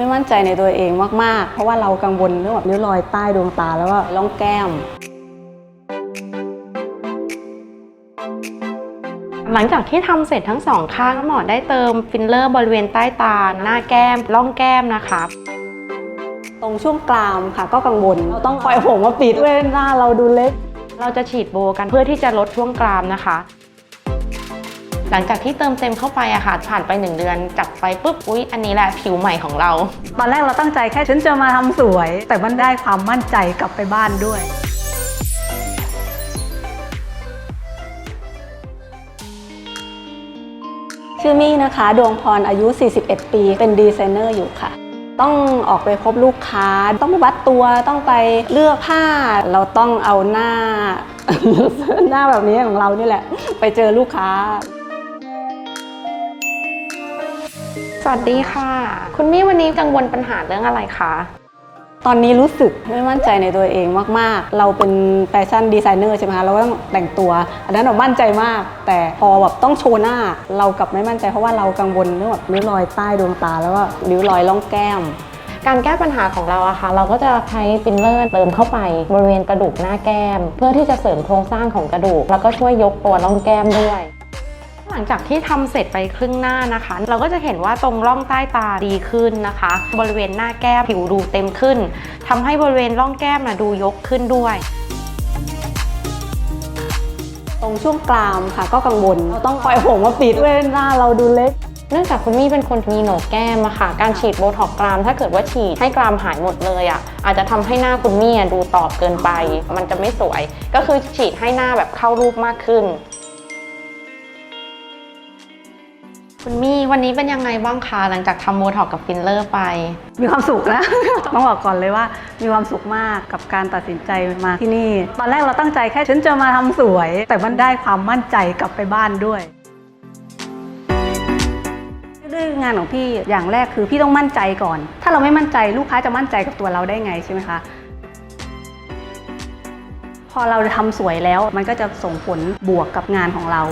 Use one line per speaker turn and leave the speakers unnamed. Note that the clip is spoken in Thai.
ไม่มั่นใจในตัวเองมากๆ เพราะว่าเรากังวลเรื่องแบบริ้วรอยใต้ดวงตาแล้วก็ร่องแก้ม
หลังจากที่ทำเสร็จทั้งสองข้างหมอได้เติมฟิลเลอร์บริเวณใต้ตา หน้าแก้ม ร่องแก้มนะคะ
ตรงช่วงกรามค่ะก็กังวล เราต้องคอยผมมาปิดด้วยหน้าเราดูเล็ก
เราจะฉีดโบกันเพื่อที่จะลดช่วงกรามนะคะ หลังจากที่เติมเต็มเข้าไปอะค่ะ ผ่านไป 1 เดือนจับไปปุ๊บ อุ๊ย อันนี้แหละผิวใหม่ของเรา
ตอนแรกเราตั้งใจแค่ฉันจะมาทำสวย แต่มันได้ความมั่นใจกลับไปบ้านด้วยชื่อมี่นะคะ ดวงพรอายุ 41 ปี เป็นดีไซเนอร์อยู่ค่ะ ต้องออกไปพบลูกค้า ต้องไปวัดตัวต้องไปเลือกผ้า เราต้องเอาหน้า หน้าแบบนี้ของเรานี่แหละ ไปเจอลูกค้า
สวัสดีค่ะ คุณมี่วันนี้กังวลปัญหาเรื่องอะไรคะ
ตอนนี้รู้สึกไม่มั่นใจในตัวเองมาก ๆ เราเป็นแฟชั่นดีไซเนอร์ใช่ไหมคะ เราก็ต้องแต่งตัว อันนั้นเรามั่นใจมาก แต่พอแบบต้องโชว์หน้า เรากลับไม่มั่นใจเพราะว่าเรากังวลเรื่องแบบริ้วรอยใต้ดวงตา แล้วก็ริ้วรอยล่องแก้ม
การแก้ปัญหาของเราอะค่ะเราก็จะใช้ฟิลเลอร์เติมเข้าไปบริเวณกระดูกหน้าแก้ม เพื่อที่จะเสริมโครงสร้างของกระดูก แล้วก็ช่วยยกตัวร่องแก้มด้วยห ลังจากที่ทำเสร็จไปครึ่งหน้านะคะ เราก็จะเห็นว่าตรงร่องใต้ตาดีขึ้นนะคะ บริเวณหน้าแก้มผิวดูเต็มขึ้นทำให้บริเวณร่องแก้มนะดูยกขึ้นด้วย
ตรงช่วงกรามค่ะก็กังวลเราต้องคอยผมมาปิดด้วยหน้าเราดูเล็ก
เนื่องจากคุณมี่เป็นคนมีโหนกแก้มอะค่ะ การฉีดโบท็อกซ์กราม ถ้าเกิดว่าฉีดให้กรามหายหมดเลยอะอาจจะทำให้หน้าคุณมี่อะดูตอบเกินไป มันจะไม่สวย ก็คือฉีดให้หน้าแบบเข้ารูปมากขึ้น คุณมี่วันนี้เป็นยังไงบ้างคะหลังจากทำโบท็อกกับฟิลเลอร์ไป
มีความสุขนะ ต้องบอกก่อนเลยว่า มีความสุขมากกับการตัดสินใจมาที่นี่ ตอนแรกเราตั้งใจแค่ฉันจะมาทำสวย แต่มันได้ความมั่นใจกลับไปบ้านด้วยด้วยงานของพี่อย่างแรกคือพี่ต้องมั่นใจก่อน ถ้าเราไม่มั่นใจลูกค้าจะมั่นใจกับตัวเราได้ไงใช่ไหมคะพอเราทำสวยแล้วมันก็จะส่งผลบวกกับงานของเรา